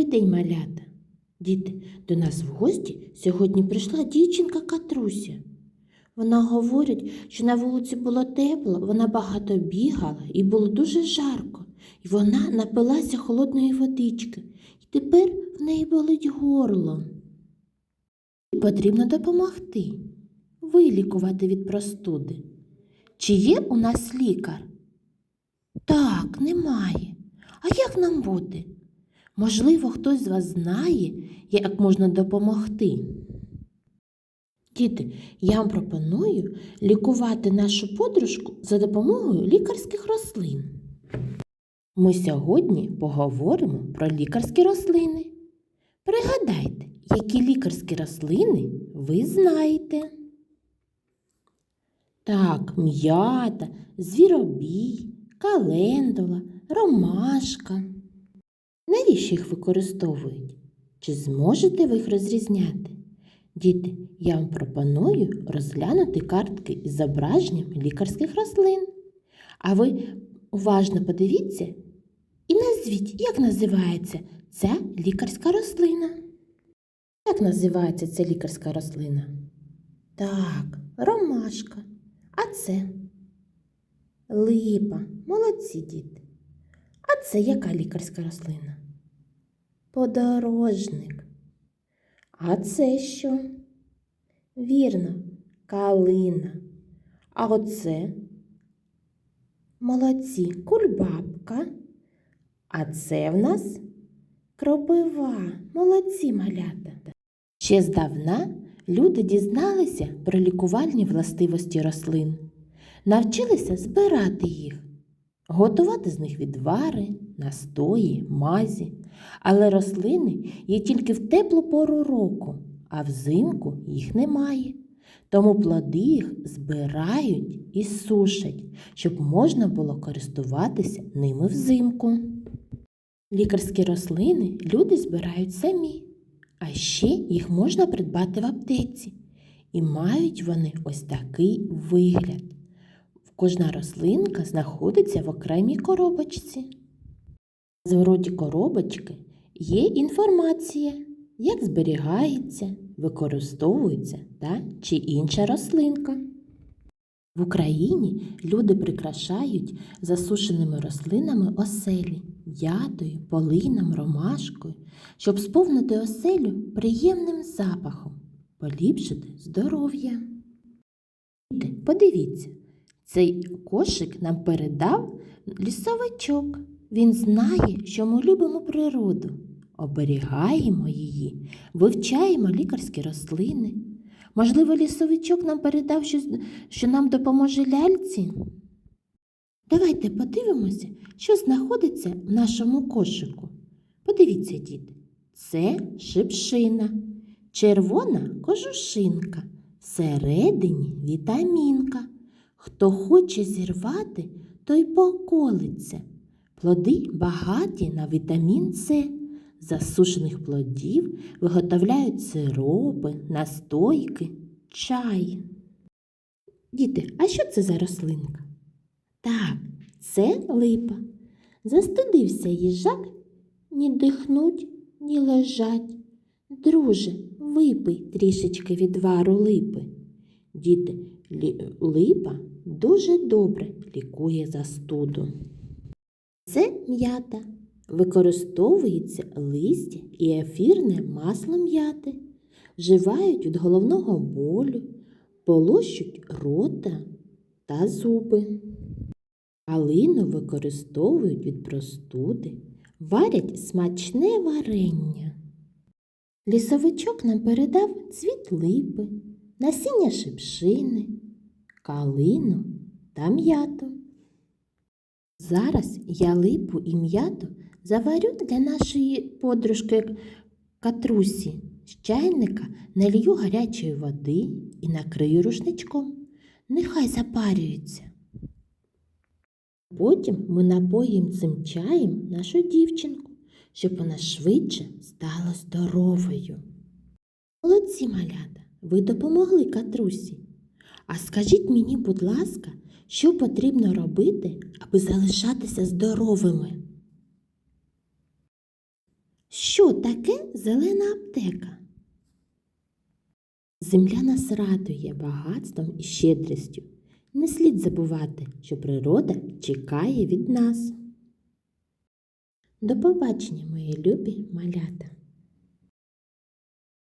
Добрий день, малята. Діти, до нас в гості сьогодні прийшла дівчинка Катруся. Вона говорить, що на вулиці було тепло, вона багато бігала і було дуже жарко, і вона напилася холодної водички, і тепер в неї болить горло. Потрібно допомогти, вилікувати від простуди. Чи є у нас лікар? Так, немає. А як нам бути? Можливо, хтось з вас знає, як можна допомогти. Діти, я вам пропоную лікувати нашу подружку за допомогою лікарських рослин. Ми сьогодні поговоримо про лікарські рослини. Пригадайте, які лікарські рослини ви знаєте. Так, м'ята, звіробій, календула, ромашка. Навіщо їх використовують? Чи зможете ви їх розрізняти? Діти, я вам пропоную розглянути картки із зображенням лікарських рослин. А ви уважно подивіться і назвіть, як називається ця лікарська рослина. Як називається ця лікарська рослина? Так, ромашка. А це липа. Молодці діти. А це яка лікарська рослина? Подорожник. А це що? Вірно, калина. А оце молодці, кульбабка. А це в нас кропива. Молодці малята. Ще здавна люди дізналися про лікувальні властивості рослин, навчилися збирати їх, готувати з них відвари, настої, мазі. Але рослини є тільки в теплу пору року, а взимку їх немає. Тому плоди їх збирають і сушать, щоб можна було користуватися ними взимку. Лікарські рослини люди збирають самі, а ще їх можна придбати в аптеці. І мають вони ось такий вигляд. Кожна рослинка знаходиться в окремій коробочці. В звороті коробочки є інформація, як зберігається, використовується та чи інша рослинка. В Україні люди прикрашають засушеними рослинами оселі, ядою, полином, ромашкою, щоб сповнити оселю приємним запахом, поліпшити здоров'я. Подивіться, цей кошик нам передав лісовичок. Він знає, що ми любимо природу, оберігаємо її, вивчаємо лікарські рослини. Можливо, лісовичок нам передав щось, що нам допоможе ляльці? Давайте подивимося, що знаходиться в нашому кошику. Подивіться, діти, це шипшина, червона кожушинка, всередині вітамінка. Хто хоче зірвати, той поколиться. Плоди багаті на вітамін С. Засушених плодів виготовляють сиропи, настойки, чай. Діти, а що це за рослинка? Так, це липа. Застудився їжак, ні дихнуть, ні лежать. Друже, випий трішечки відвару липи. Діти, липа дуже добре лікує застуду. Це м'ята. Використовується листя і ефірне масло м'яти. Вживають від головного болю, полощуть рота та зуби. Калину використовують від простуди, варять смачне варення. Лісовичок нам передав цвіт липи, насіння шипшини, калину та м'яту. Зараз я липу і м'яту заварю для нашої подружки Катрусі. З чайника налью гарячої води і накрию рушничком. Нехай запарюється. Потім ми напоїмо цим чаєм нашу дівчинку, щоб вона швидше стала здоровою. Молодці малята, ви допомогли Катрусі. А скажіть мені, будь ласка, що потрібно робити, аби залишатися здоровими? Що таке зелена аптека? Земля нас радує багатством і щедрістю. Не слід забувати, що природа чекає від нас. До побачення, мої любі малята!